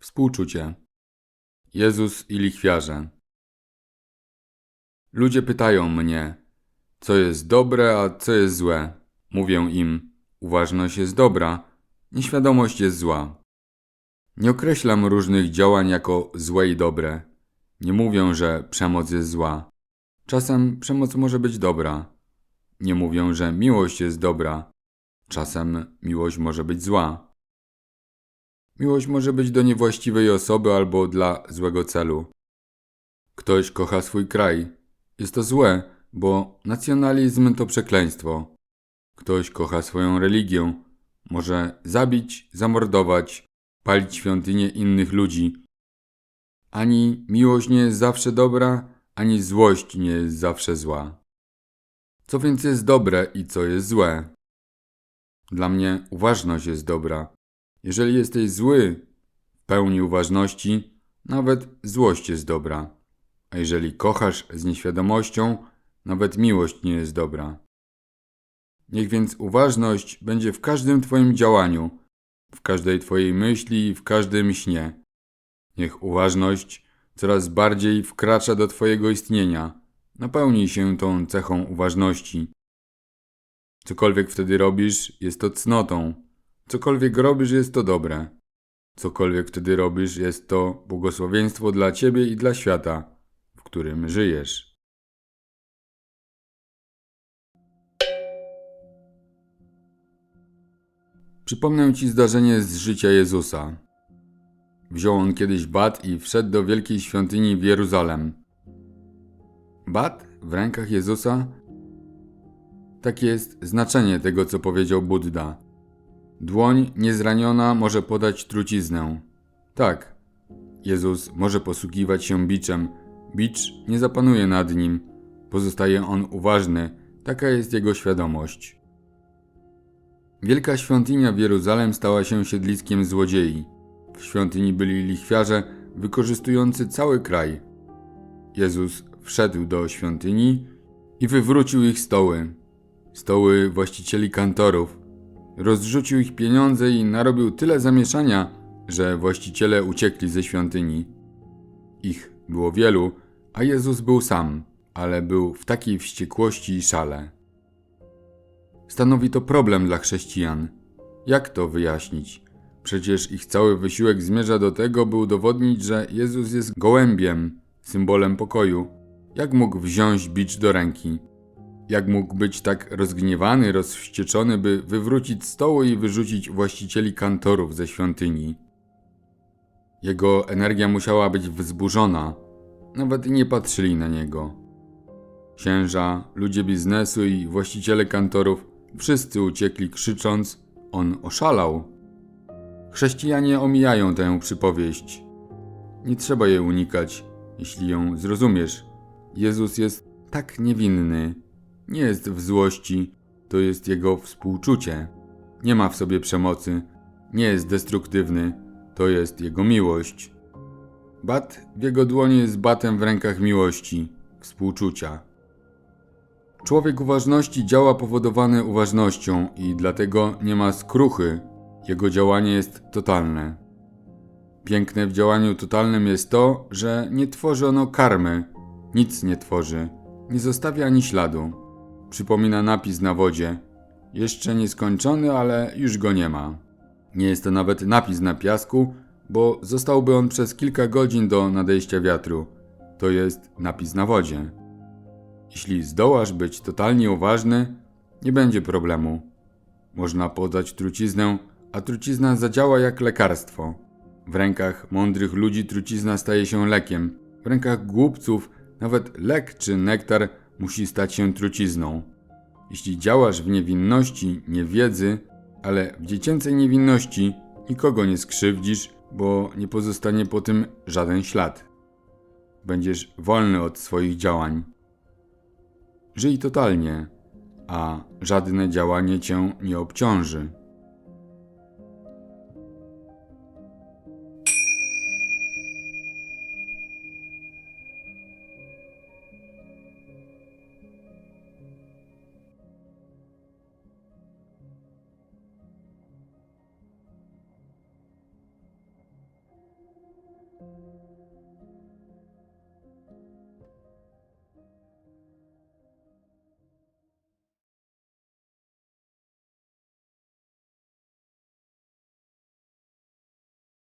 Współczucie. Jezus i lichwiarze. Ludzie pytają mnie, co jest dobre, a co jest złe. Mówię im, uważność jest dobra, nieświadomość jest zła. Nie określam różnych działań jako złe i dobre. Nie mówię, że przemoc jest zła. Czasem przemoc może być dobra. Nie mówię, że miłość jest dobra. Czasem miłość może być zła. Miłość może być do niewłaściwej osoby albo dla złego celu. Ktoś kocha swój kraj. Jest to złe, bo nacjonalizm to przekleństwo. Ktoś kocha swoją religię. Może zabić, zamordować, palić świątynie innych ludzi. Ani miłość nie jest zawsze dobra, ani złość nie jest zawsze zła. Co więc jest dobre i co jest złe? Dla mnie uważność jest dobra. Jeżeli jesteś zły, w pełni uważności, nawet złość jest dobra. A jeżeli kochasz z nieświadomością, nawet miłość nie jest dobra. Niech więc uważność będzie w każdym Twoim działaniu, w każdej Twojej myśli i w każdym śnie. Niech uważność coraz bardziej wkracza do Twojego istnienia, napełnij się tą cechą uważności. Cokolwiek wtedy robisz, jest to cnotą. Cokolwiek robisz, jest to dobre. Cokolwiek wtedy robisz, jest to błogosławieństwo dla Ciebie i dla świata, w którym żyjesz. Przypomnę Ci zdarzenie z życia Jezusa. Wziął on kiedyś bat i wszedł do wielkiej świątyni w Jeruzalem. Bat w rękach Jezusa? Tak jest znaczenie tego, co powiedział Buddha. Dłoń niezraniona może podać truciznę. Tak, Jezus może posługiwać się biczem. Bicz nie zapanuje nad nim. Pozostaje on uważny. Taka jest jego świadomość. Wielka świątynia w Jeruzalem stała się siedliskiem złodziei. W świątyni byli lichwiarze wykorzystujący cały kraj. Jezus wszedł do świątyni i wywrócił ich stoły. Stoły właścicieli kantorów. Rozrzucił ich pieniądze i narobił tyle zamieszania, że właściciele uciekli ze świątyni. Ich było wielu, a Jezus był sam, ale był w takiej wściekłości i szale. Stanowi to problem dla chrześcijan. Jak to wyjaśnić? Przecież ich cały wysiłek zmierza do tego, by udowodnić, że Jezus jest gołębiem, symbolem pokoju. Jak mógł wziąć bicz do ręki? Jak mógł być tak rozgniewany, rozwścieczony, by wywrócić stoły i wyrzucić właścicieli kantorów ze świątyni? Jego energia musiała być wzburzona. Nawet nie patrzyli na niego. Księża, ludzie biznesu i właściciele kantorów wszyscy uciekli krzycząc: On oszalał. Chrześcijanie omijają tę przypowieść. Nie trzeba jej unikać, jeśli ją zrozumiesz. Jezus jest tak niewinny, nie jest w złości, to jest jego współczucie. Nie ma w sobie przemocy, nie jest destruktywny, to jest jego miłość. Bat w jego dłoni jest batem w rękach miłości, współczucia. Człowiek uważności działa powodowany uważnością i dlatego nie ma skruchy. Jego działanie jest totalne. Piękne w działaniu totalnym jest to, że nie tworzy ono karmy, nic nie tworzy, nie zostawia ani śladu. Przypomina napis na wodzie. Jeszcze nieskończony, ale już go nie ma. Nie jest to nawet napis na piasku, bo zostałby on przez kilka godzin do nadejścia wiatru. To jest napis na wodzie. Jeśli zdołasz być totalnie uważny, nie będzie problemu. Można podać truciznę, a trucizna zadziała jak lekarstwo. W rękach mądrych ludzi trucizna staje się lekiem. W rękach głupców nawet lek czy nektar musi stać się trucizną. Jeśli działasz w niewinności, niewiedzy, ale w dziecięcej niewinności, nikogo nie skrzywdzisz, bo nie pozostanie po tym żaden ślad. Będziesz wolny od swoich działań. Żyj totalnie, a żadne działanie cię nie obciąży.